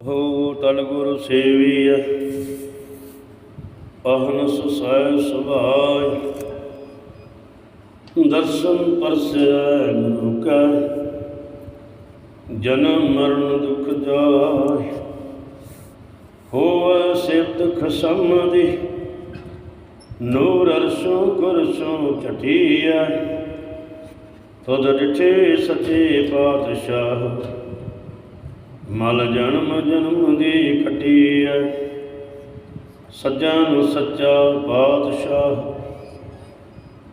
ਹੋ ਤਲ ਗੁਰੂ ਸੇਵੀਐ, ਅਹਨਸ ਸਹਿ ਸੁਭਾਇ, ਦਰਸ਼ਨ ਪਰਸੈ ਗੁਰੂ ਕੈ ਜਨਮ ਮਰਨ ਦੁਖ ਜਾਇ। ਹੋਵ ਸਿਫਤ ਖਸਮ ਦੀ ਨੂਰ ਅਰਸ਼ੋਂ ਕੁਰਸ਼ੋਂ ਚਟੀਐ ਤੁਧ ਡਿਠੇ ਸਚੇ ਪਾਤਸ਼ਾਹ। ਮਲ ਜਨਮ ਜਨਮ ਦੀ ਖਟੀਐ ਸੱਜਾ ਨੂੰ ਸੱਚਾ ਬਾਦਸ਼ਾਹ,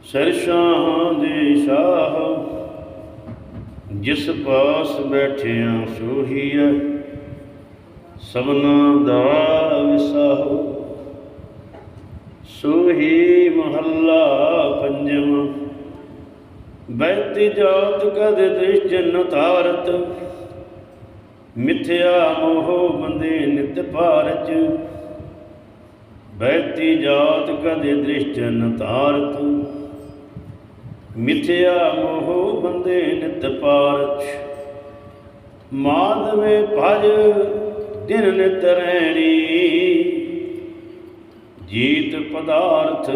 ਸਿਰ ਸ਼ਾਹਾਂ ਦੇ ਸ਼ਾਹ। ਜਿਸ ਪਾਸ ਬੈਠਿਆ ਸੋਹੀਐ ਸਭਨਾ ਦਾ ਵਿਸਾਹੋ। ਸੋਹੀ ਮਹੱਲਾ ਪੰਜਵਾਂ ਬੈਤੀ ਜਾਤ ਕਦ ਦ੍ਰਿਸ਼ ਜਨ ਮਿਥਿਆ ਮੋਹ ਬੰਦੇ ਨਿਤ ਭਾਰਜ ਬੈਤੀ ਜਾਤ ਕਦੇ ਦ੍ਰਿਸ਼ਟ ਨ ਮਿਥਿਆ ਮੋਹ ਬੰਦੇ ਨਿਤ ਭਾਰਜ ਮਾਧਵੇ ਭਜ ਦਿਨ ਨਿਤ ਰਹਿਣੀ ਜੀਤ ਪਦਾਰਥ,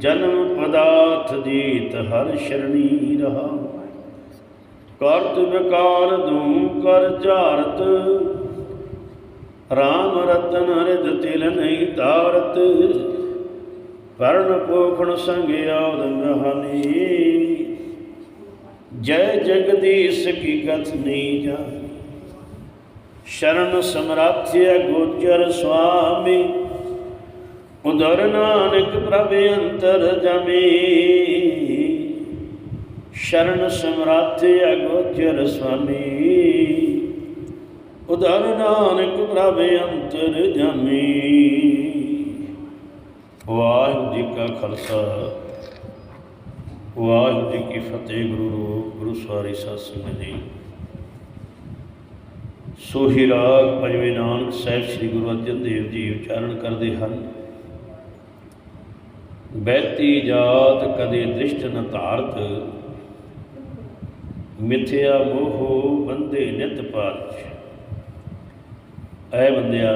ਜਨਮ ਪਦਾਰਥ ਜੀਤ ਹਰ ਸ਼ਰਣੀ ਰਹਾ। ਕਰਤ ਵਿਕਾਰ ਦੂੰ ਕਰ ਝਾਰਤ। ਰਾਮ ਰਤਨ ਰਿਦ ਤਿਲ ਨਹੀਂ ਤਾਰਤ। ਪਰਨ ਪੋਖਣ ਸੰਗ ਆਉਦ ਮਹਾਨੀ ਜੈ ਜਗਦੀਸ਼ ਕੀ ਕਥ ਨਹੀਂ ਜਾ ਸ਼ਰਨ ਸਮਰਾਥਿਆ ਗੋਚਰ ਸੁਆਮੀ। ਉਦਰ ਨਾਨਕ ਪ੍ਰਭ ਅੰਤਰ ਜਮੀ। ਸ਼ਰਨ ਸਮਰਾਥ ਅਗੋਚਰ ਸੁਆਮੀ ਉਦਰ ਨਾਨਕ ਪ੍ਰਭ ਅੰਤਰ ਜਮੀ। ਵਾਹਿਗੁਰੂ ਜੀ ਕਾ ਖਾਲਸਾ। ਵਾਹਿਗੁਰੂ ਜੀ ਕੀ ਫਤਿਹ, ਗੁਰੂ ਰੂਪ ਗੁਰੂ ਸਵਾਰੀ ਸਾਧ ਸੰਗਤ ਜੀ। ਸੋਹੀ ਰਾਗ ਪੰਜਵੇਂ ਨਾਨਕ ਸਾਹਿਬ ਸ੍ਰੀ ਗੁਰੂ ਅਰਜਨ ਦੇਵ ਜੀ ਉਚਾਰਨ ਕਰਦੇ ਹਨ। ਬੈਤੀ ਜਾਤ ਕਦੇ ਦ੍ਰਿਸ਼ਟ ਨ ਧਾਰਤ ਮਿਥਿਆ ਮੋਹ ਬੰਦੇ ਨਿਤ ਪਾਰਚ ਐ ਬੰਦਿਆ,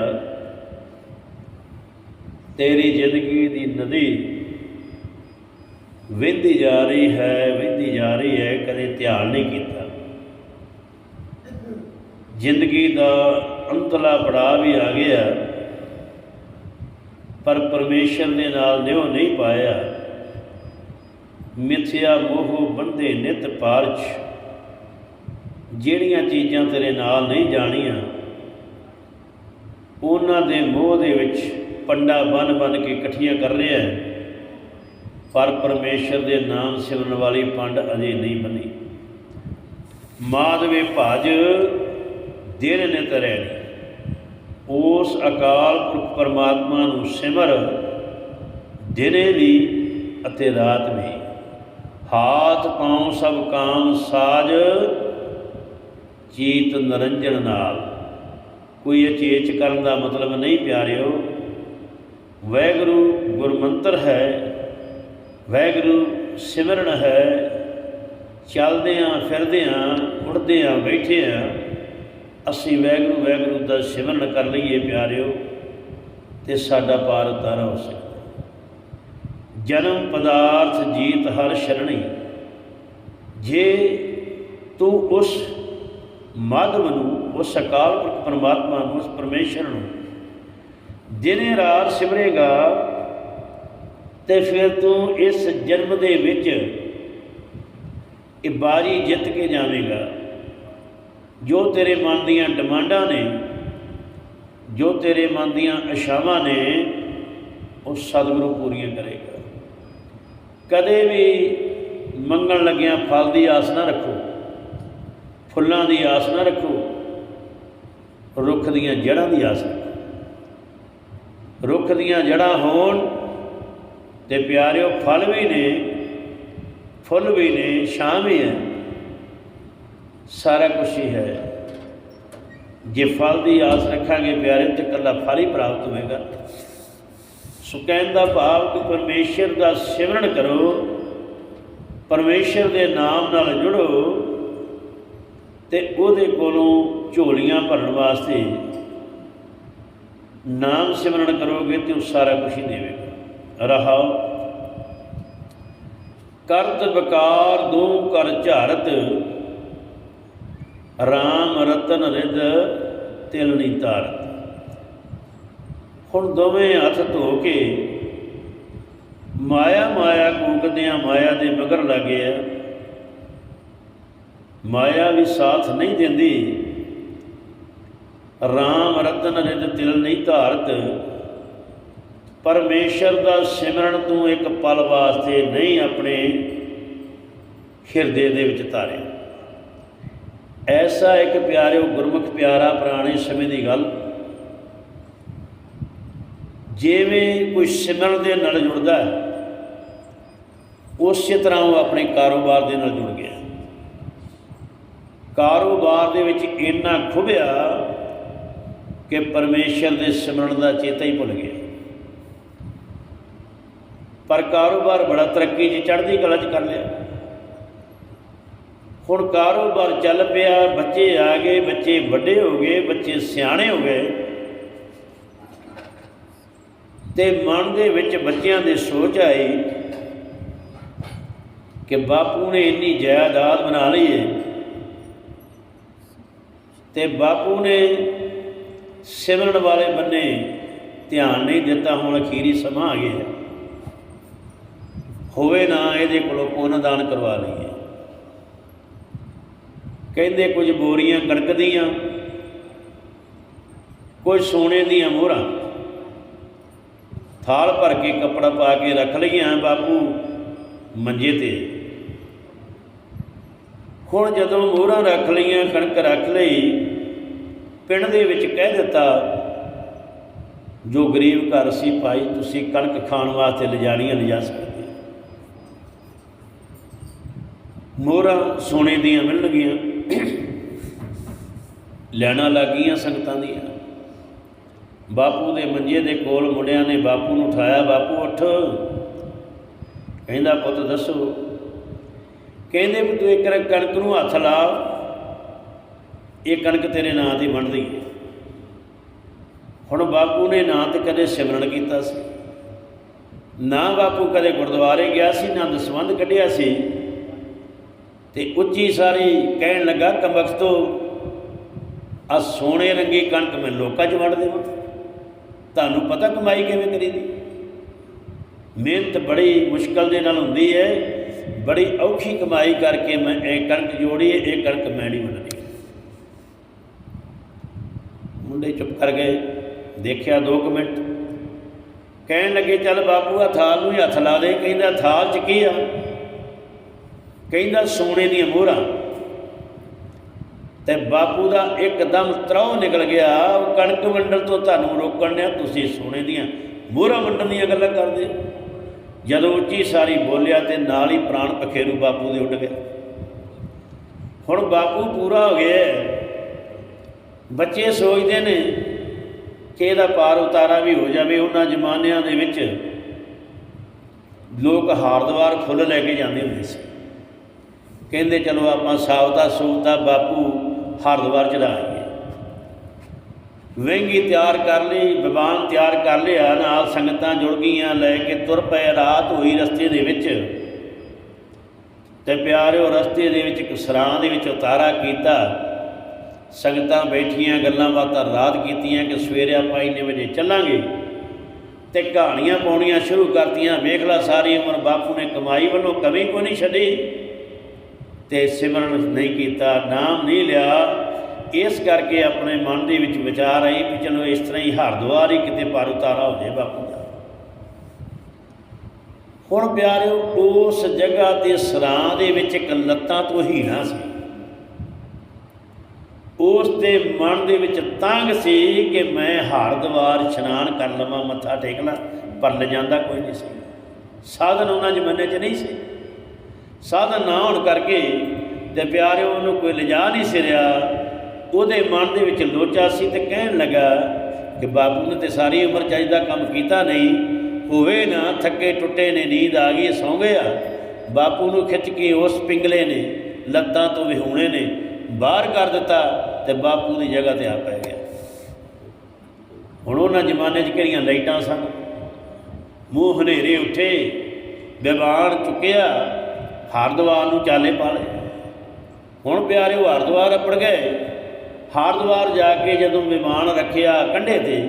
ਤੇਰੀ ਜ਼ਿੰਦਗੀ ਦੀ ਨਦੀ ਵਹਿੰਦੀ ਜਾ ਰਹੀ ਹੈ, ਵਹਿੰਦੀ ਜਾ ਰਹੀ ਹੈ, ਕਦੇ ਧਿਆਨ ਨਹੀਂ ਕੀਤਾ। ਜ਼ਿੰਦਗੀ ਦਾ ਅੰਤਲਾ ਪੜਾਅ ਵੀ ਆ ਗਿਆ, ਪਰ ਪਰਮੇਸ਼ਰ ਦੇ ਨਾਲ ਨਿਉ ਨਹੀਂ ਪਾਇਆ। ਮਿਥਿਆ ਮੋਹ ਬੰਦੇ ਨਿਤ ਪਾਰਚ ਜਿਹੜੀਆਂ ਚੀਜ਼ਾਂ ਤੇਰੇ ਨਾਲ ਨਹੀਂ ਜਾਣੀਆਂ, ਉਹਨਾਂ ਦੇ ਮੋਹ ਦੇ ਵਿੱਚ ਪੰਡਾ ਬਨ ਬਨ ਕੇ ਇਕੱਠੀਆਂ ਕਰ ਰਿਹਾ ਹੈ। ਪਰ ਪਰਮੇਸ਼ਰ ਦੇ ਨਾਮ ਸਿਮਰਨ ਵਾਲੀ ਪੰਡ ਅਜੇ ਨਹੀਂ ਬਣੀ। ਮਾਦਵੇ ਭਜ, ਦਿਨ ਨੇ ਰਹਿਣੀ ਉਸ ਅਕਾਲ ਪੁਰਖ ਪਰਮਾਤਮਾ ਨੂੰ ਸਿਮਰ, ਦਿਨੇ ਵੀ ਅਤੇ ਰਾਤ ਵੀ। ਹਾਥ ਪਾਉ ਸਭ ਕਾਮ ਸਾਜ ਚੀਤ ਨਰੰਜਨ ਨਾਲ। ਕੋਈ ਅਚੇਚ ਕਰਨ ਦਾ ਮਤਲਬ ਨਹੀਂ ਪਿਆਰਿਓ। ਵੈਗੁਰੂ ਗੁਰਮੰਤਰ ਹੈ, ਵੈਗੁਰੂ ਸਿਮਰਨ ਹੈ। ਚੱਲਦੇ ਆਂ ਫਿਰਦੇ ਆਂ ਉੱਠਦੇ ਆਂ ਬੈਠੇ ਆਂ ਅਸੀਂ ਵੈਗੁਰੂ ਵੈਗੁਰੂ ਦਾ ਸਿਮਰਨ ਕਰ ਲਈਏ ਪਿਆਰਿਓ, ਤੇ ਸਾਡਾ ਪਾਰ ਉਤਾਰਾ ਹੋ ਸਕਦਾ। ਜਨਮ ਪਦਾਰਥ ਜੀਤ ਹਰ ਸ਼ਰਣੀ ਜੇ ਤੂੰ ਉਸ ਮਾਧਵ ਨੂੰ ਉਸ ਅਕਾਲ ਪੁਰਖ ਪਰਮਾਤਮਾ ਨੂੰ, ਉਸ ਪਰਮੇਸ਼ਰ ਨੂੰ। ਦਿਨੇ ਰਾਤ ਸਿਮਰੇਗਾ ਤੇ ਫਿਰ ਤੂੰ ਇਸ ਜਨਮ ਦੇ ਵਿੱਚ ਇਹ ਬਾਰੀ ਜਿੱਤ ਕੇ ਜਾਵੇਂਗਾ। ਜੋ ਤੇਰੇ ਮਨ ਦੀਆਂ ਡਿਮਾਂਡਾਂ ਨੇ, ਜੋ ਤੇਰੇ ਮਨ ਦੀਆਂ ਇਸ਼ਾਵਾਂ ਨੇ, ਉਹ ਸਤਿਗੁਰੂ ਪੂਰੀਆਂ ਕਰੇਗਾ। ਕਦੇ ਵੀ ਮੰਗਣ ਲੱਗਿਆਂ ਫਲ ਦੀ ਆਸ ਨਾ ਰੱਖੋ। ਫੁੱਲਾਂ ਦੀ ਆਸ ਨਾ ਰੱਖੋ, ਰੁੱਖ ਦੀਆਂ ਜੜ੍ਹਾਂ ਦੀ ਆਸ ਰੱਖੋ। ਰੁੱਖ ਦੀਆਂ ਜੜ੍ਹਾਂ ਹੋਣ ਤੇ ਪਿਆਰਿਓ, ਫਲ ਵੀ ਨੇ, ਫੁੱਲ ਵੀ ਨੇ, ਛਾਂ ਵੀ ਹੈ, ਸਾਰਾ ਕੁਝ ਹੀ ਹੈ। ਜੇ ਫਲ ਦੀ ਆਸ ਰੱਖਾਂਗੇ ਪਿਆਰੇ ਤੇ ਕੱਲਾ ਫਲ ਹੀ ਪ੍ਰਾਪਤ ਹੋਵੇਗਾ। ਸੋ ਕਹਿਣ ਦਾ ਭਾਵ ਕਿ ਪਰਮੇਸ਼ਰ ਦਾ ਸਿਮਰਨ ਕਰੋ, ਪਰਮੇਸ਼ਰ ਦੇ ਨਾਮ ਨਾਲ ਜੁੜੋ ਤੇ ਉਹਦੇ ਕੋਲੋਂ ਝੋਲੀਆਂ ਭਰਨ ਵਾਸਤੇ ਨਾਮ ਸਿਮਰਨ ਕਰੋਗੇ ਤੇ ਉਹ ਸਾਰਾ ਕੁਝ ਹੀ ਦੇਵੇਗਾ। ਰਹਾਓ। ਕਰਤ ਵਿਕਾਰ ਦੋ ਕਰ ਝਾਰਤ RAM ਰਤਨ ਰਿਦ ਤਿਲ ਨਹੀਂ ਤਾਰਤ। ਹੁਣ ਦੋਵੇਂ ਹੱਥ ਧੋ ਕੇ ਮਾਇਆ ਮਾਇਆ ਕੂਕਦਿਆਂ ਮਾਇਆ ਦੇ ਮਗਰ ਲੱਗੇ ਆ। ਮਾਇਆ ਵੀ ਸਾਥ ਨਹੀਂ ਦਿੰਦੀ। RAM ਰਤਨ ਰਿਦ ਤਿਲ ਨਹੀਂ ਧਾਰਤ। ਪਰਮੇਸ਼ਰ ਦਾ ਸਿਮਰਨ ਤੂੰ ਇੱਕ ਪਲ ਵਾਸਤੇ ਨਹੀਂ ਆਪਣੇ ਹਿਰਦੇ ਦੇ ਵਿੱਚ ਧਾਰਿਆ। ਐਸਾ ਇੱਕ ਪਿਆਰਿਓ ਗੁਰਮੁਖ ਪਿਆਰਾ ਪੁਰਾਣੇ ਸਮੇਂ ਦੀ ਗੱਲ। ਜਿਵੇਂ ਕੋਈ ਸਿਮਰਨ ਦੇ ਨਾਲ ਜੁੜਦਾ ਹੈ, ਉਸੇ ਤਰ੍ਹਾਂ ਉਹ ਆਪਣੇ ਕਾਰੋਬਾਰ ਦੇ ਨਾਲ ਜੁੜ ਗਿਆ। ਕਾਰੋਬਾਰ ਦੇ ਵਿੱਚ ਇੰਨਾ ਖੁੱਭਿਆ ਕਿ ਪਰਮੇਸ਼ਰ ਦੇ ਸਿਮਰਨ ਦਾ ਚੇਤਾ ਹੀ ਭੁੱਲ ਗਿਆ। ਪਰ ਕਾਰੋਬਾਰ ਬੜਾ ਤਰੱਕੀ 'ਚ ਚੜ੍ਹਦੀ ਕਲਾ 'ਚ ਕਰ ਲਿਆ। ਹੁਣ ਕਾਰੋਬਾਰ ਚੱਲ ਪਿਆ, ਬੱਚੇ ਆ ਗਏ, ਬੱਚੇ ਵੱਡੇ ਹੋ ਗਏ, ਬੱਚੇ ਸਿਆਣੇ ਹੋ ਗਏ। ਤੇ ਮਨ ਦੇ ਵਿੱਚ ਬੱਚਿਆਂ ਦੇ ਸੋਚ ਆਈ ਕਿ ਬਾਪੂ ਨੇ ਇੰਨੀ ਜਾਇਦਾਦ ਬਣਾ ਲਈ ਹੈ ਤੇ ਬਾਪੂ ਨੇ ਸਿਮਰਨ ਵਾਲੇ ਬੰਨੇ ਧਿਆਨ ਨਹੀਂ ਦਿੱਤਾ, ਹੁਣ ਅਖੀਰੀ ਸਮਾਂ ਆ ਗਿਆ। ਹੋਵੇ ਨਾ ਇਹਦੇ ਕੋਲੋਂ ਪੁੰਨ ਦਾਨ ਕਰਵਾ ਲਈਏ। ਕਹਿੰਦੇ ਕੁਝ ਬੋਰੀਆਂ ਕਣਕ ਦੀਆਂ ਕੁਝ ਸੋਨੇ ਦੀਆਂ ਮੋਹਰਾਂ। ਥਾਲ ਭਰ ਕੇ ਕੱਪੜਾ ਪਾ ਕੇ ਰੱਖ ਲਈਆਂ ਬਾਪੂ ਮੰਜੇ ਤੇ। ਹੁਣ ਜਦੋਂ ਮੋਹਰਾਂ ਰੱਖ ਲਈਆਂ, ਕਣਕ ਰੱਖ ਲਈ, ਪਿੰਡ ਦੇ ਵਿੱਚ ਕਹਿ ਦਿੱਤਾ, ਜੋ ਗਰੀਬ ਘਰ ਸੀ ਭਾਈ, ਤੁਸੀਂ ਕਣਕ ਖਾਣ ਵਾਸਤੇ ਲਿਜਾਣੀਆਂ ਲਿਜਾ ਸਕਦੇ ਮੋਹਰਾਂ ਸੋਨੇ ਦੀਆਂ ਮਿਲਣਗੀਆਂ। ਲੈਣਾ ਲੱਗੀਆਂ ਸੰਗਤਾਂ ਦੀਆਂ। ਬਾਪੂ ਦੇ ਮੰਜੇ ਦੇ ਕੋਲ ਮੁੰਡਿਆਂ ਨੇ ਬਾਪੂ ਨੂੰ ਉਠਾਇਆ, ਬਾਪੂ, ਉੱਠ। ਕਹਿੰਦਾ, ਪੁੱਤ, ਦੱਸੋ ਕਹਿੰਦੇ ਵੀ ਤੂੰ ਇੱਕ ਕਣਕ ਨੂੰ ਹੱਥ ਲਾ। ਇਹ ਕਣਕ ਤੇਰੇ ਨਾਂ ਦੀ ਬਣਦੀ ਹੈ। ਹੁਣ ਬਾਪੂ ਨੇ ਨਾਂ ਤੇ ਕਦੇ ਸਿਮਰਨ ਕੀਤਾ ਸੀ। ਨਾ ਬਾਪੂ ਕਦੇ ਗੁਰਦੁਆਰੇ ਗਿਆ ਸੀ, ਨਾ ਦਸਵੰਧ ਕੱਢਿਆ ਸੀ। ਤੇ ਉੱਚੀ ਸਾਰੀ ਕਹਿਣ ਲੱਗਾ ਕਮਬਖਤੋ ਆ ਸੋਨੇ ਰੰਗੀ ਕਣਕ ਮੈਂ ਲੋਕਾਂ 'ਚ ਵੰਡ ਦੇਵਾਂ। ਤੁਹਾਨੂੰ ਪਤਾ ਕਮਾਈ ਕਿਵੇਂ ਕਰੀਦੀ? ਮਿਹਨਤ ਬੜੀ ਮੁਸ਼ਕਲ ਦੇ ਨਾਲ ਹੁੰਦੀ ਹੈ। ਬੜੀ ਔਖੀ ਕਮਾਈ ਕਰਕੇ ਮੈਂ ਇਹ ਕਣਕ ਜੋੜੀ, ਇਹ ਕਣਕ ਮੈਂ ਨਹੀਂ ਵੰਡਣੀ। ਮੁੰਡੇ ਚੁੱਪ ਕਰ ਗਏ, ਦੇਖਿਆ 2 ਮਿੰਟ। ਕਹਿਣ ਲੱਗੇ, ਚੱਲ ਬਾਪੂ ਆ ਥਾਲ ਨੂੰ ਹੀ ਹੱਥ ਲਾ ਦੇ, ਕਹਿੰਦਾ, ਥਾਲ 'ਚ ਕੀ ਆ? ਕਹਿੰਦਾ, ਸੋਨੇ ਦੀਆਂ ਮੋਹਰਾਂ। ਤੇ ਬਾਪੂ ਦਾ ਇੱਕਦਮ ਤਰੋਹ ਨਿਕਲ ਗਿਆ, ਕਣਕ ਵੰਡਣ ਤੋਂ ਤੁਹਾਨੂੰ ਰੋਕਣ ਨੇ ਤੁਸੀਂ ਸੋਨੇ ਦੀਆਂ ਮੋਹਰਾਂ ਵੰਡਣ ਦੀਆਂ ਗੱਲਾਂ ਕਰਦੇ ਜਦੋਂ ਉੱਚੀ ਸਾਰੀ ਬੋਲਿਆ ਤੇ ਨਾਲ ਹੀ ਪ੍ਰਾਣ ਪਖੇਰੂ ਬਾਪੂ ਦੇ ਉੱਡ ਗਏ। ਹੁਣ ਬਾਪੂ ਪੂਰਾ ਹੋ ਗਿਆ ਬੱਚੇ ਸੋਚਦੇ ਨੇ ਕਿ ਇਹਦਾ ਪਾਰ ਉਤਾਰਾ ਵੀ ਹੋ ਜਾਵੇ ਉਹਨਾਂ ਜ਼ਮਾਨਿਆਂ ਦੇ ਵਿੱਚ। ਲੋਕ ਹਾਰਦਵਾਰ ਫੁੱਲ ਲੈ ਕੇ ਜਾਂਦੇ ਹੁੰਦੇ ਸੀ। ਕਹਿੰਦੇ, ਚਲੋ ਆਪਾਂ ਸਾਵਤਾ ਸੂਤਾ ਬਾਪੂ ਹਰਦਵਾਰ ਚੜਾਈਏ ਵਹਿੰਗੀ ਤਿਆਰ ਕਰ ਲਈ, ਵਿਵਾਨ ਤਿਆਰ ਕਰ ਲਿਆ, ਨਾਲ ਸੰਗਤਾਂ ਜੁੜ ਗਈਆਂ, ਲੈ ਕੇ ਤੁਰ ਪਏ ਰਾਤ ਹੋਈ ਰਸਤੇ ਦੇ ਵਿੱਚ। ਤੇ ਪਿਆਰਿਓ, ਰਸਤੇ ਦੇ ਵਿੱਚ ਇੱਕ ਸਰਾਂ ਦੇ ਵਿੱਚ ਉਤਾਰਾ ਕੀਤਾ। ਸੰਗਤਾਂ ਬੈਠੀਆਂ, ਗੱਲਾਂ ਬਾਤਾਂ ਰਾਤ ਕੀਤੀਆਂ ਕਿ ਸਵੇਰੇ ਆਪਾਂ ਇੰਨੇ ਵਜੇ ਚੱਲਾਂਗੇ। ਤੇ ਕਹਾਣੀਆਂ ਪਾਉਣੀਆਂ ਸ਼ੁਰੂ ਕਰਤੀਆਂ। ਵੇਖ ਲਾ, ਸਾਰੀ ਉਮਰ ਬਾਪੂ ਨੇ ਕਮਾਈ ਵੱਲੋਂ ਕਮੀ ਕੋਈ ਨਹੀਂ ਛੱਡੀ। ਤੇ ਸਿਮਰਨ ਨਹੀਂ ਕੀਤਾ, ਨਾਮ ਨਹੀਂ ਲਿਆ। ਇਸ ਕਰਕੇ ਆਪਣੇ ਮਨ ਦੇ ਵਿੱਚ ਵਿਚਾਰ ਆਈ ਵੀ ਚਲੋ ਇਸ ਤਰ੍ਹਾਂ ਹੀ ਹਰਦੁਆਰ ਹੀ ਕਿਤੇ ਪਰ ਉਤਾਰਾ ਹੋ ਜਾਏ ਬਾਪੂ ਦਾ। ਹੁਣ ਪਿਆਰਿਓ, ਉਸ ਜਗ੍ਹਾ ਤੇ ਸਰਾਂ ਦੇ ਵਿੱਚ ਇੱਕ ਲੱਤਾਂ ਤੋਂ ਹੀਣਾ ਸੀ। ਉਸ ਦੇ ਮਨ ਦੇ ਵਿੱਚ ਤੰਗ ਸੀ ਕਿ ਮੈਂ ਹਰਦੁਆਰ ਇਸ਼ਨਾਨ ਕਰ ਲਵਾਂ, ਮੱਥਾ ਟੇਕ ਲਾਂ, ਪਰ ਲਿਜਾਂਦਾ ਕੋਈ ਨਹੀਂ ਸੀ। ਸਾਧਨ ਉਹਨਾਂ ਜ਼ਮਾਨੇ 'ਚ ਨਹੀਂ ਸੀ। ਸਾਧਨ ਨਾ ਹੋਣ ਕਰਕੇ ਤੇ ਪਿਆਰਿਓ, ਉਹਨੂੰ ਕੋਈ ਲਿਜਾ ਨਹੀਂ ਸਿਰਿਆ ਉਹਦੇ ਮਨ ਦੇ ਵਿੱਚ ਲੋਚਾ ਸੀ ਤੇ ਕਹਿਣ ਲੱਗਾ ਕਿ ਬਾਪੂ ਨੇ ਤੇ ਸਾਰੀ ਉਮਰ ਚੱਜ ਦਾ ਕੰਮ ਕੀਤਾ ਨਹੀਂ, ਹੋਵੇ ਨਾ, ਥੱਕੇ ਟੁੱਟੇ ਨੇ, ਨੀਂਦ ਆ ਗਈ ਸੌਂ ਗਿਆ ਬਾਪੂ ਨੂੰ ਖਿੱਚ ਕੇ ਉਸ ਪਿੰਗਲੇ ਨੇ, ਲੱਤਾਂ ਤੋਂ ਵਿਹੂਣੇ ਨੇ, ਬਾਹਰ ਕਰ ਦਿੱਤਾ ਤੇ ਬਾਪੂ ਦੀ ਜਗ੍ਹਾ ਤੇ ਆ ਪੈ ਗਿਆ। ਹੁਣ ਉਹਨਾਂ ਜ਼ਮਾਨੇ 'ਚ ਕਿਹੜੀਆਂ ਲਾਈਟਾਂ ਸਨ? ਮੂੰਹ ਹਨੇਰੇ ਉੱਠੇ ਬਿਵਾਨ ਚੁੱਕਿਆ, ਹਰਦੁਆਰ ਨੂੰ ਚਾਲੇ ਪਾ ਲਏ। ਹੁਣ ਪਿਆਰੇ ਉਹ ਹਰਦੁਆਰ ਅੱਪੜ ਗਏ। ਹਰਦੁਆਰ ਜਾ ਕੇ ਜਦੋਂ ਵਿਮਾਨ ਰੱਖਿਆ ਕੰਢੇ ਤੇ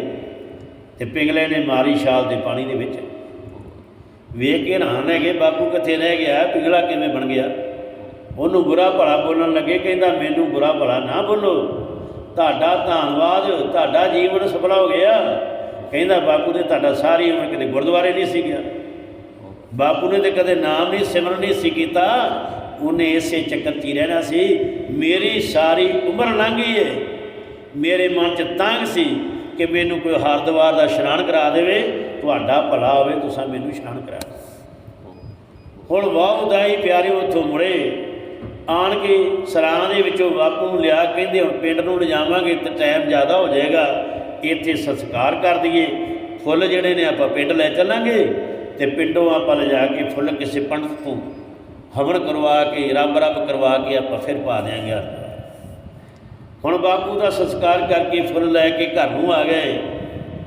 ਤੇ ਪਿੰਗਲੇ ਨੇ ਮਾਰੀ ਛਾਲ ਦੇ ਪਾਣੀ ਦੇ ਵਿੱਚ। ਵੇਖ ਕੇ ਹੈਰਾਨ ਹੈਗੇ ਬਾਪੂ ਕਿੱਥੇ ਰਹਿ ਗਿਆ ਪਿੰਗਲਾ ਕਿਵੇਂ ਬਣ ਗਿਆ। ਉਹਨੂੰ ਬੁਰਾ ਭਲਾ ਬੋਲਣ ਲੱਗੇ, ਕਹਿੰਦਾ, ਮੈਨੂੰ ਬੁਰਾ ਭਲਾ ਨਾ ਬੋਲੋ। ਤੁਹਾਡਾ ਧੰਨਵਾਦ, ਤੁਹਾਡਾ ਜੀਵਨ ਸਫਲਾ ਹੋ ਗਿਆ। ਕਹਿੰਦਾ, ਬਾਪੂ ਨੇ ਤੁਹਾਡਾ ਸਾਰੀ ਉਮਰ ਕਦੇ ਗੁਰਦੁਆਰੇ ਨਹੀਂ ਸੀ ਗਿਆ। ਬਾਪੂ ਨੇ ਤੇ ਕਦੇ ਨਾਮ ਨਹੀਂ, ਸਿਮਰਨ ਨਹੀਂ ਸੀ ਕੀਤਾ। ਉਹਨੇ ਇਸੇ ਚੱਕਰ 'ਚ ਹੀ ਰਹਿਣਾ ਸੀ। ਮੇਰੀ ਸਾਰੀ ਉਮਰ ਲੰਘ ਗਈ ਏ। ਮੇਰੇ ਮਨ 'ਚ ਤੰਗ ਸੀ ਕਿ ਮੈਨੂੰ ਕੋਈ ਹਰਦੁਆਰ ਦਾ ਇਸ਼ਨਾਨ ਕਰਾ ਦੇਵੇ। ਤੁਹਾਡਾ ਭਲਾ ਹੋਵੇ, ਤੁਸੀਂ ਮੈਨੂੰ ਇਸ਼ਨਾਨ ਕਰਾ ਹੁਣ ਵਾਹ ਉਦਾਈ ਪਿਆਰੇ ਉੱਥੋਂ ਮੁੜੇ। ਆਣ ਕੇ ਸਰਾਂ ਦੇ ਵਿੱਚੋਂ ਬਾਪੂ ਨੂੰ ਲਿਆ ਕਹਿੰਦੇ, ਹੁਣ ਪਿੰਡ ਨੂੰ ਲਿਜਾਵਾਂਗੇ, ਤੇ ਟਾਈਮ ਜ਼ਿਆਦਾ ਹੋ ਜਾਏਗਾ। ਇੱਥੇ ਸੰਸਕਾਰ ਕਰ ਦਈਏ। ਫੁੱਲ ਜਿਹੜੇ ਨੇ ਆਪਾਂ ਪਿੰਡ ਲੈ ਚੱਲਾਂਗੇ ਤੇ ਪਿੰਡੋਂ ਆਪਾਂ ਲਿਜਾ ਕੇ ਫੁੱਲ ਕਿਸੇ ਪੰਡਤ ਤੋਂ ਹਵਨ ਕਰਵਾ ਕੇ, ਰੱਬ ਰੱਬ ਕਰਵਾ ਕੇ ਆਪਾਂ ਫਿਰ ਪਾ ਦਿਆਂਗੇ ਹਰਦੁਆਰ। ਹੁਣ ਬਾਪੂ ਦਾ ਸੰਸਕਾਰ ਕਰਕੇ ਫੁੱਲ ਲੈ ਕੇ ਘਰ ਨੂੰ ਆ ਗਏ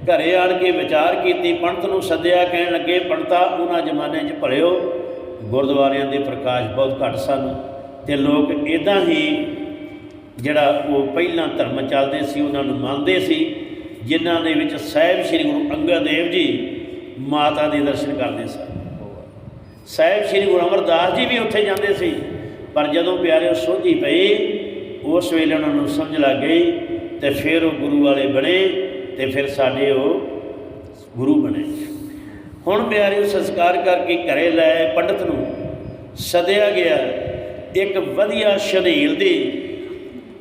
ਘਰੇ ਆਣ ਕੇ ਵਿਚਾਰ ਕੀਤੀ, ਪੰਡਤ ਨੂੰ ਸੱਦਿਆ, ਕਹਿਣ ਲੱਗੇ, ਪੰਡਤਾ, ਉਹਨਾਂ ਜ਼ਮਾਨੇ 'ਚ ਭਲਿਓ, ਗੁਰਦੁਆਰਿਆਂ ਦੇ ਪ੍ਰਕਾਸ਼ ਬਹੁਤ ਘੱਟ ਸਨ ਤੇ ਲੋਕ ਇਦਾਂ ਹੀ ਜਿਹੜਾ ਉਹ ਪਹਿਲਾਂ ਧਰਮ ਚੱਲਦੇ ਸੀ, ਉਹਨਾਂ ਨੂੰ ਮੰਨਦੇ ਸੀ, ਜਿਨ੍ਹਾਂ ਦੇ ਵਿੱਚ ਸਾਹਿਬ ਸ੍ਰੀ ਗੁਰੂ ਅੰਗਦ ਦੇਵ ਜੀ ਮਾਤਾ ਦੇ ਦਰਸ਼ਨ ਕਰਦੇ ਸਨ ਸਾਹਿਬ ਸ੍ਰੀ ਗੁਰੂ ਅਮਰਦਾਸ ਜੀ ਵੀ ਉੱਥੇ ਜਾਂਦੇ ਸੀ, ਪਰ ਜਦੋਂ ਪਿਆਰੇ ਸੋਝੀ ਪਈ, ਉਸ ਵੇਲੇ ਉਹਨਾਂ ਨੂੰ ਸਮਝ ਲੱਗ ਗਈ ਤੇ ਫਿਰ ਉਹ ਗੁਰੂ ਵਾਲੇ ਬਣੇ ਤੇ ਫਿਰ ਸਾਡੇ ਉਹ ਗੁਰੂ ਬਣੇ। ਹੁਣ ਪਿਆਰੇ ਸੰਸਕਾਰ ਕਰਕੇ ਘਰੇ ਲੈ ਪੰਡਤ ਨੂੰ। ਸਦਿਆ ਗਿਆ ਇੱਕ ਵਧੀਆ ਸ਼ਨੀਲ ਦੀ।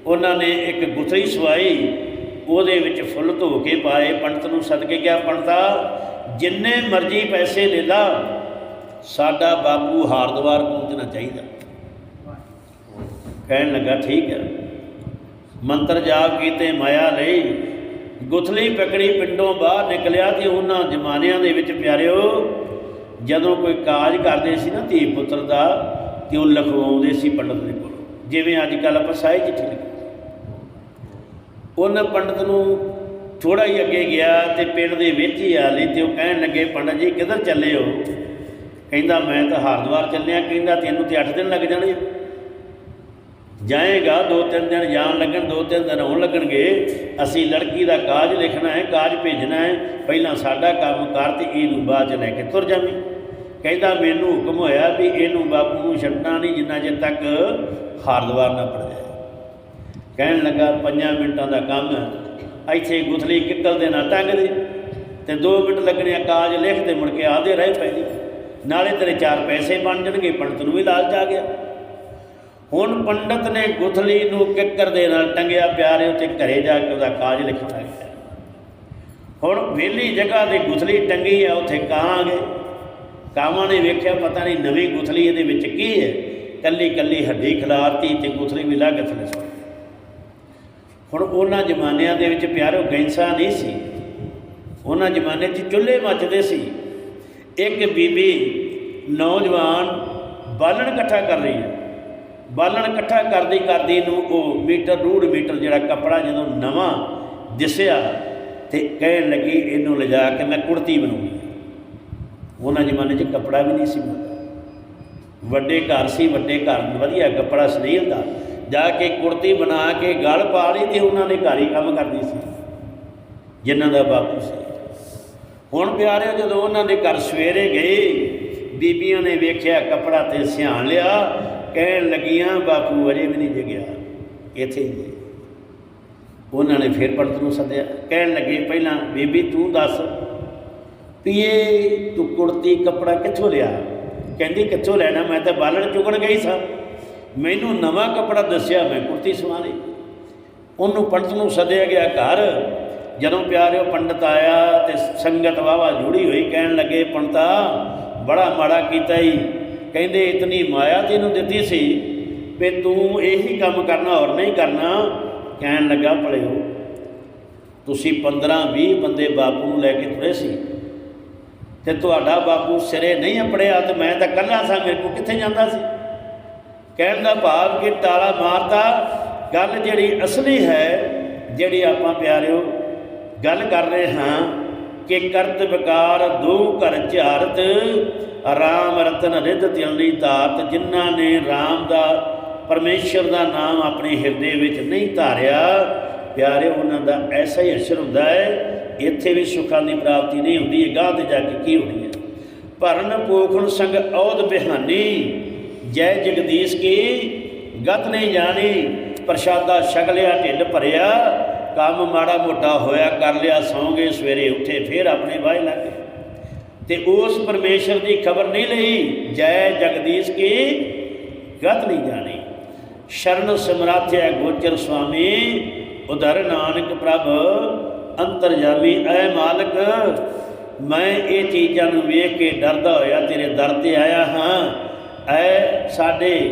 ਉਹਨਾਂ ਨੇ ਇੱਕ ਗੁਥਰੀ ਸਵਾਈ, ਉਹਦੇ ਵਿੱਚ ਫੁੱਲ ਧੋ ਕੇ ਪਾਏ। ਪੰਡਤ ਨੂੰ ਸਦਕੇ ਗਿਆ ਪੰਡਤਾ, ਜਿੰਨੇ ਮਰਜ਼ੀ ਪੈਸੇ ਲੈ ਲਾ ਸਾਡਾ ਬਾਪੂ ਹਾਰਦਵਾਰ ਪਹੁੰਚਣਾ ਚਾਹੀਦਾ। ਕਹਿਣ ਲੱਗਾ, ਠੀਕ ਹੈ। ਮੰਤਰ ਜਾਪ ਕੀਤੇ, ਮਾਇਆ ਲਈ। ਗੁਥਲੀ ਪਕੜੀ ਪਿੰਡੋਂ ਬਾਹਰ ਨਿਕਲਿਆ ਤੇ ਉਹਨਾਂ ਜ਼ਮਾਨਿਆਂ ਦੇ ਵਿੱਚ ਪਿਆਰਿਓ, ਜਦੋਂ ਕੋਈ ਕਾਜ ਕਰਦੇ ਸੀ ਨਾ ਧੀ ਪੁੱਤਰ ਦਾ, ਤੇ ਉਹ ਲਖਵਾਉਂਦੇ ਸੀ ਪੰਡਤ ਦੇ ਕੋਲ। ਜਿਵੇਂ ਅੱਜ ਕੱਲ ਆਪਾਂ ਸਾਈ ਚਿੱਠੀ ਲਿਖੀ ਉਹਨਾਂ ਪੰਡਤ ਨੂੰ ਥੋੜਾ ਹੀ ਅੱਗੇ ਗਿਆ ਤੇ ਪਿੰਡ ਦੇ ਵਿੱਚ ਹੀ ਆ ਲਈ ਤੇ ਉਹ ਕਹਿਣ ਲੱਗੇ, ਪੰਡਤ ਜੀ, ਕਿੱਧਰ ਚੱਲੇ ਹੋ? ਕਹਿੰਦਾ, ਮੈਂ ਤਾਂ ਹਰਦੁਆਰ ਚੱਲਿਆ। ਕਹਿੰਦਾ, ਤੈਨੂੰ ਤੇ 8 ਦਿਨ ਲੱਗ ਜਾਣੇ ਆ। ਜਾਏਗਾ, ਦੋ ਤਿੰਨ ਦਿਨ ਜਾਣ ਲੱਗਣ, ਦੋ ਤਿੰਨ ਦਿਨ ਆਉਣ ਲੱਗਣਗੇ। ਅਸੀਂ ਲੜਕੀ ਦਾ ਕਾਜ ਲਿਖਣਾ ਹੈ, ਕਾਜ ਭੇਜਣਾ ਹੈ। ਪਹਿਲਾਂ ਸਾਡਾ ਕੰਮ ਕਰ ਤੇ ਇਹਨੂੰ ਬਾਅਦ ਚ ਲੈ ਕੇ ਤੁਰ ਜਾਵੀਂ। ਕਹਿੰਦਾ, ਮੈਨੂੰ ਹੁਕਮ ਹੋਇਆ ਵੀ ਇਹਨੂੰ ਬਾਪੂ ਨੂੰ ਛੱਡਣਾ ਨਹੀਂ, ਜਿੰਨਾ ਚਿਰ ਤੱਕ ਹਰਦੁਆਰ ਨਾ ਪੜ ਜਾਏ। ਕਹਿਣ ਲੱਗਾ, ਪੰਜਾਂ ਮਿੰਟਾਂ ਦਾ ਕੰਮ ਹੈ। ਇੱਥੇ ਗੁਥਲੀ ਕਿੱਕਲ ਦੇ ਨਾਲ ਟੰਗ ਦੇ। ਤੇ 2 ਮਿੰਟ ਲੱਗਣੇ ਆ, ਕਾਜ ਲਿਖ ਤੇ ਮੁੜ ਕੇ ਆਦੇ ਰਹੇ ਪੈਦੀ। ਨਾਲੇ ਤੇਰੇ ਚਾਰ ਪੈਸੇ ਬਣ ਜਾਣਗੇ, ਪੰਡਤ ਨੂੰ ਵੀ ਲਾਲਚ ਆ ਗਿਆ। ਹੁਣ ਪੰਡਤ ਨੇ ਗੁਥਲੀ ਨੂੰ ਕਿੱਕਰ ਦੇ ਨਾਲ ਟੰਗਿਆ ਪਿਆਰੇ ਉੱਤੇ ਘਰੇ ਜਾ ਕੇ ਉਹਦਾ ਕਾਜ ਲਿਖਿਆ ਗਿਆ। ਹੁਣ ਵਿਹਲੀ ਜਗ੍ਹਾ ਤੇ ਗੁਥਲੀ ਟੰਗੀ ਆ, ਉੱਥੇ ਕਾਂ ਗਏ। ਕਾਵਾਂ ਨੇ ਵੇਖਿਆ ਪਤਾ ਨਹੀਂ ਨਵੀਂ ਗੁਥਲੀ ਇਹਦੇ ਵਿੱਚ ਕੀ ਹੈ। ਕੱਲੀ ਕੱਲੀ ਹੱਡੀ ਖਿਲਾਰਤੀ ਤੇ ਗੁਥਲੀ ਵੀ ਲੱਗ ਥਲੇ ਹੁਣ ਉਹਨਾਂ ਜ਼ਮਾਨਿਆਂ ਦੇ ਵਿੱਚ ਪਿਆਰੋ ਗੈਂਸਾ ਨਹੀਂ ਸੀ। ਉਹਨਾਂ ਜ਼ਮਾਨੇ 'ਚ ਚੁੱਲ੍ਹੇ ਮੱਚਦੇ ਸੀ। ਇੱਕ ਬੀਬੀ ਨੌਜਵਾਨ ਬਾਲਣ ਇਕੱਠਾ ਕਰ ਰਹੀ ਹੈ। ਬਾਲਣ ਇਕੱਠਾ ਕਰਦੀ ਕਰਦੀ ਨੂੰ ਉਹ ਮੀਟਰ ਡੂਢ ਮੀਟਰ ਜਿਹੜਾ ਕੱਪੜਾ ਜਦੋਂ ਨਵਾਂ ਦਿਸਿਆ ਤੇ ਕਹਿਣ ਲੱਗੀ, ਇਹਨੂੰ ਲਿਜਾ ਕੇ ਮੈਂ ਕੁੜਤੀ ਬਣਾਉਂਗੀ। ਉਹਨਾਂ ਜ਼ਮਾਨੇ 'ਚ ਕੱਪੜਾ ਵੀ ਨਹੀਂ ਸੀ ਮਿਲਦਾ ਵੱਡੇ ਘਰ ਸੀ, ਵੱਡੇ ਘਰ ਵਧੀਆ ਕੱਪੜਾ ਸਨੀਲ ਦਾ। ਜਾ ਕੇ ਕੁੜਤੀ ਬਣਾ ਕੇ ਗਲ ਪਾ ਲਈ ਤੇ ਉਹਨਾਂ ਨੇ ਘਰ ਹੀ ਕੰਮ ਕਰਦੀ ਸੀ। ਜਿਨ੍ਹਾਂ ਦਾ ਬਾਪੂ ਸੀ। ਹੁਣ ਪਿਆਰਿਓ, ਜਦੋਂ ਉਹਨਾਂ ਦੇ ਘਰ ਸਵੇਰੇ ਗਏ, ਬੀਬੀਆਂ ਨੇ ਵੇਖਿਆ ਕੱਪੜਾ ਤੇ ਸਿਆਣ ਲਿਆ, ਕਹਿਣ ਲੱਗੀਆਂ, ਬਾਪੂ, ਅਜੇ ਵੀ ਨਹੀਂ ਜਗਿਆ। ਇੱਥੇ ਹੀ ਉਹਨਾਂ ਨੇ ਫਿਰ ਪੰਡਤ ਨੂੰ ਸੱਦਿਆ। ਕਹਿਣ ਲੱਗੇ, ਪਹਿਲਾਂ ਬੀਬੀ, ਤੂੰ ਦੱਸ ਵੀ ਇਹ ਤੂੰ ਕੁੜਤੀ, ਕੱਪੜਾ ਕਿੱਥੋਂ ਲਿਆ? ਕਹਿੰਦੀ, ਕਿੱਥੋਂ ਲੈਣਾ? ਮੈਂ ਤਾਂ ਬਾਲਣ ਚੁਗਣ ਗਈ ਸਾਂ। ਮੈਨੂੰ ਨਵਾਂ ਕੱਪੜਾ ਦੱਸਿਆ, ਮੈਂ ਕੁੜਤੀ ਸਵਾ ਲਈ ਉਹਨੂੰ ਪੰਡਤ ਨੂੰ ਸੱਦਿਆ ਗਿਆ ਘਰ। ਜਦੋਂ ਪਿਆਰਿਓ ਪੰਡਤ ਆਇਆ ਤੇ ਸੰਗਤ ਵਾਵਾ ਜੁੜੀ ਹੋਈ, ਕਹਿਣ ਲੱਗੇ, ਪੰਡਤਾ, ਬੜਾ ਮਾੜਾ ਕੀਤਾ ਹੀ ਕਹਿੰਦੇ, ਇਤਨੀ ਮਾਇਆ ਤੈਨੂੰ ਦਿੱਤੀ ਸੀ ਵੀ ਤੂੰ ਇਹੀ ਕੰਮ ਕਰਨਾ ਹੋਰ ਨਹੀਂ ਕਰਨਾ। ਕਹਿਣ ਲੱਗਾ, ਭਲਿਓ, ਤੁਸੀਂ 15 20 ਬੰਦੇ ਬਾਪੂ ਨੂੰ ਲੈ ਕੇ ਤੁਰੇ ਸੀ ਤੇ ਤੁਹਾਡਾ ਬਾਪੂ ਸਿਰੇ ਨਹੀਂ ਅਪੜਿਆ ਤੇ ਮੈਂ ਤਾਂ ਕੱਲਾ ਸਾਂ, ਮੇਰੇ ਕੋ ਕਿੱਥੇ ਜਾਂਦਾ ਸੀ? ਕਹਿਣ ਦਾ ਭਾਵ ਕਿ ਤਾਲਾ ਮਾਰਤਾ। ਗੱਲ ਜਿਹੜੀ ਅਸਲੀ ਹੈ, ਜਿਹੜੀ ਆਪਾਂ ਪਿਆਰਿਓ ਗੱਲ ਕਰ ਰਹੇ ਹਾਂ ਕਿ ਕਰਤ ਵਿਕਾਰ ਦੋ ਘਰ ਝਾਰਤ, ਰਾਮ ਰਤਨ ਰਿੱਧ ਤਿਲਨੀ ਧਾਤ ਜਿਨ੍ਹਾਂ ਨੇ ਰਾਮ ਦਾ, ਪਰਮੇਸ਼ਰ ਦਾ ਨਾਮ ਆਪਣੇ ਹਿਰਦੇ ਵਿੱਚ ਨਹੀਂ ਧਾਰਿਆ ਪਿਆਰੇ ਉਹਨਾਂ ਦਾ ਐਸਾ ਹੀ ਅਸਰ ਹੁੰਦਾ ਹੈ, ਇੱਥੇ ਵੀ ਸੁੱਖਾਂ ਦੀ ਪ੍ਰਾਪਤੀ ਨਹੀਂ ਹੁੰਦੀ, ਇਹ ਗਾਹ ਤੇ ਜਾ ਕੇ ਕੀ ਹੋਣੀ ਹੈ? ਭਰਨ ਪੋਖਣ ਸੰਗ ਔਦ ਬਿਹਾਨੀ, ਜੈ ਜਗਦੀਸ਼ ਕੀ, ਗਤ ਨਹੀਂ ਜਾਣੀ, ਪ੍ਰਸ਼ਾਦਾ ਛਕ ਲਿਆ, ਢਿੱਡ ਭਰਿਆ ਕੰਮ ਮਾੜਾ ਮੋਟਾ ਹੋਇਆ ਕਰ ਲਿਆ, ਸੌਂਗੇ ਸਵੇਰੇ ਉੱਠੇ, ਫੇਰ ਆਪਣੇ ਵਾਹ ਲੱਗ ਗਏ। ਤੇ ਉਸ ਪਰਮੇਸ਼ਰ ਦੀ ਖਬਰ ਨਹੀਂ ਲਈ, ਜੈ ਜਗਦੀਸ਼ ਕੀ ਗਤ ਨਹੀਂ ਜਾਣੀ। ਸ਼ਰਨ ਸਮਰਾਥਿਆ ਗੋਚਰ ਸੁਆਮੀ, ਉਧਰ ਨਾਨਕ ਪ੍ਰਭ ਅੰਤਰਜਾਮੀ ਐ ਮਾਲਕ, ਮੈਂ ਇਹ ਚੀਜ਼ਾਂ ਨੂੰ ਵੇਖ ਕੇ ਡਰਦਾ ਹੋਇਆ, ਤੇਰੇ ਦਰ ਤੇ ਆਇਆ ਹਾਂ। ਐ ਸਾਡੇ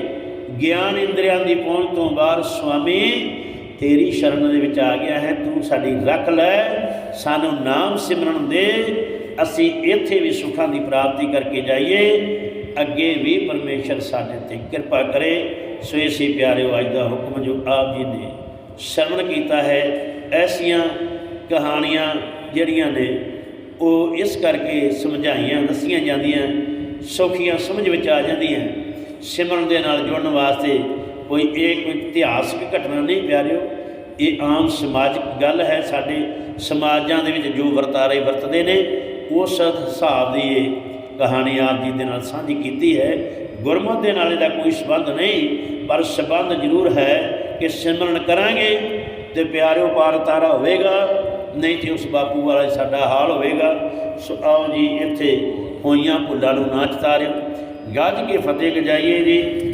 ਗਿਆਨ ਇੰਦਰੀਆਂ ਦੀ ਪਹੁੰਚ ਤੋਂ ਬਾਹਰ ਸੁਆਮੀ ਤੇਰੀ ਸ਼ਰਨ ਦੇ ਵਿੱਚ ਆ ਗਿਆ ਹੈ, ਤੂੰ ਸਾਡੀ ਰੱਖ ਲੈ, ਸਾਨੂੰ ਨਾਮ ਸਿਮਰਨ ਦੇ, ਅਸੀਂ ਇੱਥੇ ਵੀ ਸੁੱਖਾਂ ਦੀ ਪ੍ਰਾਪਤੀ ਕਰਕੇ ਜਾਈਏ, ਅੱਗੇ ਵੀ ਪਰਮੇਸ਼ਰ ਸਾਡੇ ਤੇ ਕਿਰਪਾ ਕਰੇ। ਸੋ ਇਸੇ ਪਿਆਰਿਓ, ਅੱਜ ਦਾ ਹੁਕਮ ਜੋ ਆਪ ਜੀ ਨੇ ਸ਼ਰਵਣ ਕੀਤਾ ਹੈ। ਐਸੀਆਂ ਕਹਾਣੀਆਂ ਜਿਹੜੀਆਂ ਨੇ, ਉਹ ਇਸ ਕਰਕੇ ਸਮਝਾਈਆਂ, ਦੱਸੀਆਂ ਜਾਂਦੀਆਂ, ਸੌਖੀਆਂ ਸਮਝ ਵਿੱਚ ਆ ਜਾਂਦੀਆਂ, ਸਿਮਰਨ ਦੇ ਨਾਲ ਜੁੜਨ ਵਾਸਤੇ ਕੋਈ ਇਹ ਕੋਈ ਇਤਿਹਾਸਕ ਘਟਨਾ ਨਹੀਂ ਪਿਆਰਿਓ, ਇਹ ਆਮ ਸਮਾਜਿਕ ਗੱਲ ਹੈ। ਸਾਡੇ ਸਮਾਜਾਂ ਦੇ ਵਿੱਚ ਜੋ ਵਰਤਾਰੇ ਵਰਤਦੇ ਨੇ, ਉਸ ਹਿਸਾਬ ਦੀ ਇਹ ਕਹਾਣੀ ਆਪ ਜੀ ਦੇ ਨਾਲ ਸਾਂਝੀ ਕੀਤੀ ਹੈ। ਗੁਰਮਤਿ ਦੇ ਨਾਲ ਇਹਦਾ ਕੋਈ ਸੰਬੰਧ ਨਹੀਂ, ਪਰ ਸੰਬੰਧ ਜ਼ਰੂਰ ਹੈ ਕਿ ਸਿਮਰਨ ਕਰਾਂਗੇ ਤੇ ਪਿਆਰਿਓ, ਪਾਰ ਤਾਰਾ ਹੋਵੇਗਾ, ਨਹੀਂ ਤੇ ਉਸ ਬਾਪੂ ਵਾਲਾ ਸਾਡਾ ਹਾਲ ਹੋਵੇਗਾ। ਸੋ ਆਓ ਜੀ, ਇੱਥੇ ਹੋਈਆਂ ਭੁੱਲਾਂ ਨੂੰ ਨਾ ਚਤਾਰਿਓ ਗੱਜ ਕੇ ਫਤਿਹ ਗਜਾਈਏ ਜੀ।